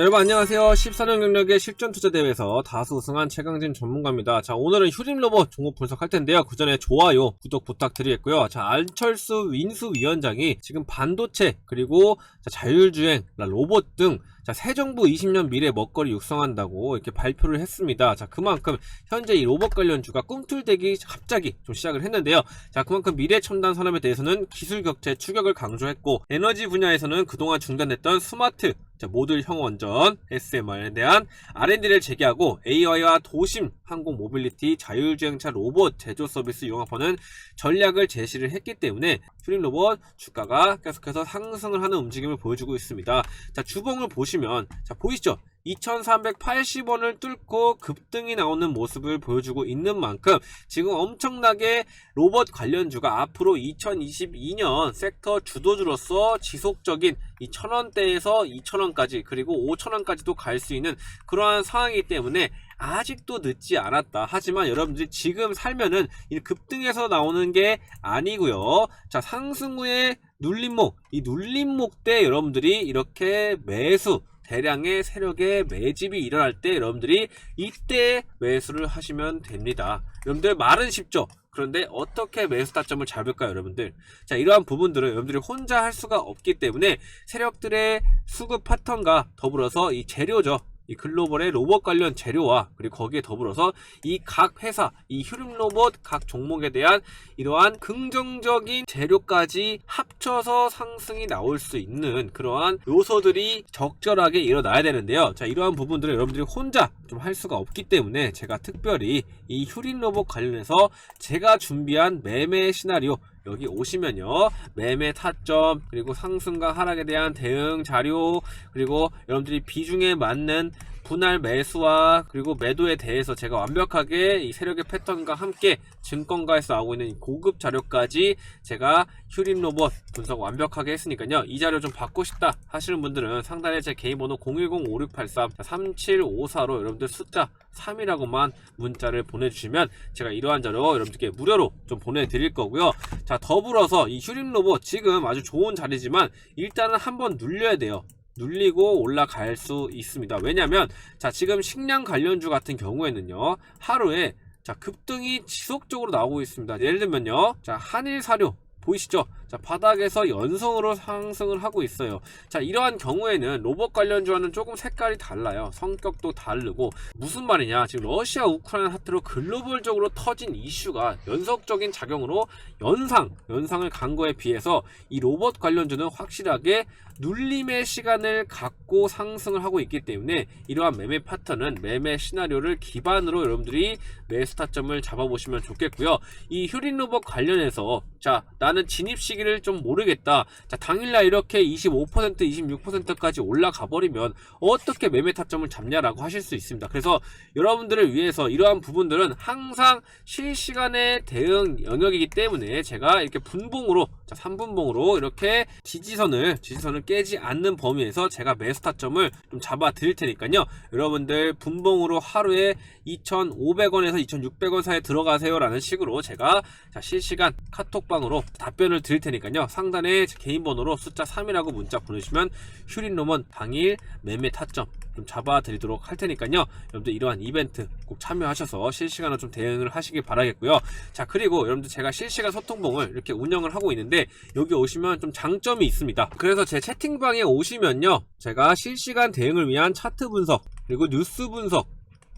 여러분 안녕하세요. 14년 경력의 실전 투자 대회에서 다수 우승한 최강진 전문가입니다. 자, 오늘은 휴림 로봇 종목 분석할 텐데요. 그 전에 좋아요, 구독 부탁드리겠고요. 자, 안철수 윈수 위원장이 지금 반도체 그리고 자, 자율주행, 로봇 등 자, 새 정부 20년 미래 먹거리 육성한다고 이렇게 발표를 했습니다. 자, 그만큼 현재 이 로봇 관련주가 꿈틀대기 갑자기 좀 시작을 했는데요. 자, 그만큼 미래 첨단 산업에 대해서는 기술 격차 추격을 강조했고 에너지 분야에서는 그동안 중단됐던 스마트 자, 모듈 형원전 SMR에 대한 R&D를 재개하고 AI와 도심 항공 모빌리티 자율주행차 로봇 제조 서비스 융합하는 전략을 제시를 했기 때문에 슈림 로봇 주가가 계속해서 상승을 하는 움직임을 보여주고 있습니다. 자, 주봉을 보시면 자, 보이시죠? 2380원을 뚫고 급등이 나오는 모습을 보여주고 있는 만큼 지금 엄청나게 로봇 관련주가 앞으로 2022년 섹터 주도주로서 지속적인 이 천원대에서 2천원까지 그리고 5천원까지도 갈 수 있는 그러한 상황이기 때문에 아직도 늦지 않았다. 하지만 여러분들이 지금 살면은 이 급등에서 나오는 게 아니고요. 자 상승 후에 눌림목 이 눌림목 때 여러분들이 이렇게 매수 대량의 세력의 매집이 일어날 때 여러분들이 이때 매수를 하시면 됩니다. 여러분들 말은 쉽죠. 그런데 어떻게 매수 타점을 잡을까요, 여러분들? 자, 이러한 부분들은 여러분들이 혼자 할 수가 없기 때문에 세력들의 수급 패턴과 더불어서 이 재료죠. 이 글로벌의 로봇 관련 재료와 그리고 거기에 더불어서 이 각 회사, 이 휴림 로봇 각 종목에 대한 이러한 긍정적인 재료까지 합쳐서 상승이 나올 수 있는 그러한 요소들이 적절하게 일어나야 되는데요. 자, 이러한 부분들을 여러분들이 혼자 좀 할 수가 없기 때문에 제가 특별히 이 휴림 로봇 관련해서 제가 준비한 매매 시나리오 여기 오시면요. 매매 타점 그리고 상승과 하락에 대한 대응 자료 그리고 여러분들이 비중에 맞는 분할 매수와 그리고 매도에 대해서 제가 완벽하게 이 세력의 패턴과 함께 증권가에서 나오고 있는 이 고급 자료까지 제가 휴림 로봇 분석 완벽하게 했으니까요. 이 자료 좀 받고 싶다 하시는 분들은 상단에 제 개인 번호 010-5683-3754로 여러분들 숫자 3이라고만 문자를 보내주시면 제가 이러한 자료 여러분들께 무료로 좀 보내드릴 거고요 자 더불어서 이 휴림 로봇 지금 아주 좋은 자리지만 일단은 한번 눌려야 돼요. 눌리고 올라갈 수 있습니다. 왜냐면 자 지금 식량 관련주 같은 경우에는요 하루에 자 급등이 지속적으로 나오고 있습니다. 예를 들면요 자 한일 사료 보이시죠? 자, 바닥에서 연성으로 상승을 하고 있어요. 자, 이러한 경우에는 로봇 관련주와는 조금 색깔이 달라요. 성격도 다르고. 무슨 말이냐? 지금 러시아 우크라이나 사태로 글로벌적으로 터진 이슈가 연속적인 작용으로 연상, 연상을 간 거에 비해서 이 로봇 관련주는 확실하게 눌림의 시간을 갖고 상승을 하고 있기 때문에 이러한 매매 파트는 매매 시나리오를 기반으로 여러분들이 매수 타점을 잡아보시면 좋겠고요. 이 휴린 로봇 관련해서 자, 나는 진입 시기를 좀 모르겠다. 자, 당일날 이렇게 25%, 26%까지 올라가 버리면 어떻게 매매 타점을 잡냐라고 하실 수 있습니다. 그래서 여러분들을 위해서 이러한 부분들은 항상 실시간의 대응 영역이기 때문에 제가 이렇게 분봉으로 자, 3분봉으로 이렇게 지지선을 지지선을 깨지 않는 범위에서 제가 매수 타점을 좀 잡아 드릴 테니까요. 여러분들 분봉으로 하루에 2,500원에서 2,600원 사이에 들어가세요라는 식으로 제가 자, 실시간 카톡방으로 답변을 드릴 테니까 요. 상단에 제 개인 번호로 숫자 3이라고 문자 보내주시면 휴린로먼 당일 매매 타점 좀 잡아 드리도록 할 테니까요. 여러분들 이러한 이벤트 꼭 참여하셔서 실시간으로 좀 대응을 하시길 바라겠고요. 자, 그리고 여러분들 제가 실시간 소통봉을 이렇게 운영을 하고 있는데 여기 오시면 좀 장점이 있습니다. 그래서 제 채팅방에 오시면요. 제가 실시간 대응을 위한 차트 분석 그리고 뉴스 분석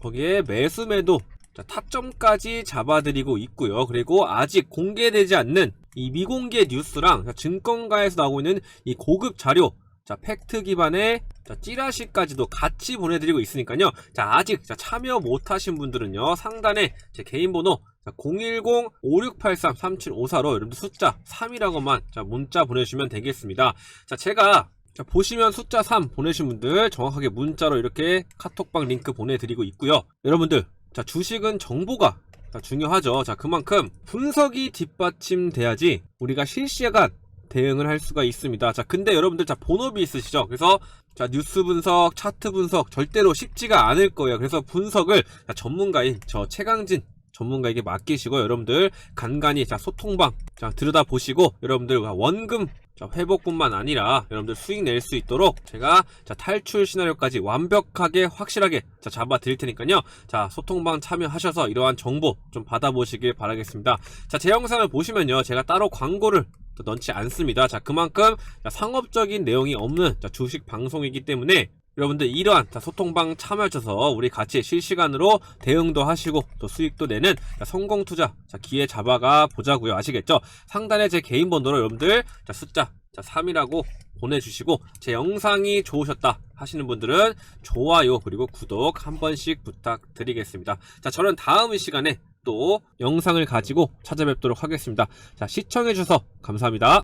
거기에 매수 매도 자, 타점까지 잡아드리고 있고요. 그리고 아직 공개되지 않는 이 미공개 뉴스랑 자, 증권가에서 나오고 있는 이 고급 자료 자, 팩트 기반의 자, 찌라시까지도 같이 보내드리고 있으니까요. 자, 아직 자, 참여 못하신 분들은요. 상단에 제 개인 번호 010-5683-3754로 여러분들 숫자 3이라고만 자, 문자 보내주시면 되겠습니다. 자, 제가 자, 보시면 숫자 3 보내신 분들 정확하게 문자로 이렇게 카톡방 링크 보내드리고 있고요. 여러분들, 자, 주식은 정보가 자, 중요하죠. 자, 그만큼 분석이 뒷받침돼야지 우리가 실시간 대응을 할 수가 있습니다. 자, 근데 여러분들 자, 본업이 있으시죠? 그래서 자, 뉴스 분석, 차트 분석 절대로 쉽지가 않을 거예요. 그래서 분석을 자, 전문가인 저 최강진 전문가에게 맡기시고 여러분들 간간히 자, 소통방 자, 들여다 보시고 여러분들 원금 자, 회복뿐만 아니라 여러분들 수익 낼 수 있도록 제가 자, 탈출 시나리오까지 완벽하게 확실하게 자, 잡아 드릴 테니까요. 자, 소통방 참여하셔서 이러한 정보 좀 받아보시길 바라겠습니다. 자, 제 영상을 보시면요. 제가 따로 광고를 또 넣지 않습니다. 자, 그만큼 자, 상업적인 내용이 없는 자, 주식 방송이기 때문에 여러분들 이러한 자, 소통방 참여하셔서 우리 같이 실시간으로 대응도 하시고 또 수익도 내는 자, 성공 투자 자, 기회 잡아가 보자고요. 아시겠죠? 상단에 제 개인 번호로 여러분들 자, 숫자 자, 3이라고 보내주시고 제 영상이 좋으셨다 하시는 분들은 좋아요 그리고 구독 한 번씩 부탁드리겠습니다. 자, 저는 다음 시간에 또 영상을 가지고 찾아뵙도록 하겠습니다. 자, 시청해주셔서 감사합니다.